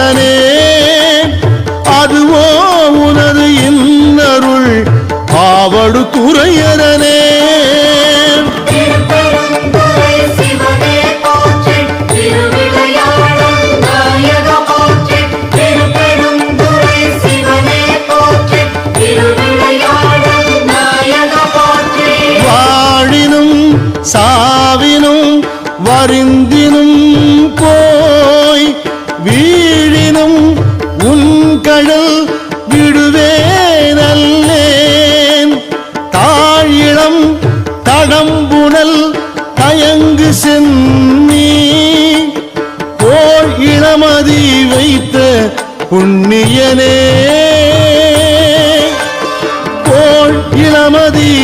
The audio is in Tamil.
தனே அதுவோ உனது இன்னருள் ஆவடு துறையரனே திருப்பெருந்துறை சிவனே விடுவேனல்லேன். தாழிளம் தடம்புணல் தயங்கு சென்னி. போல் இளமதி வைத்த புண்ணியனே. போல் இளமதி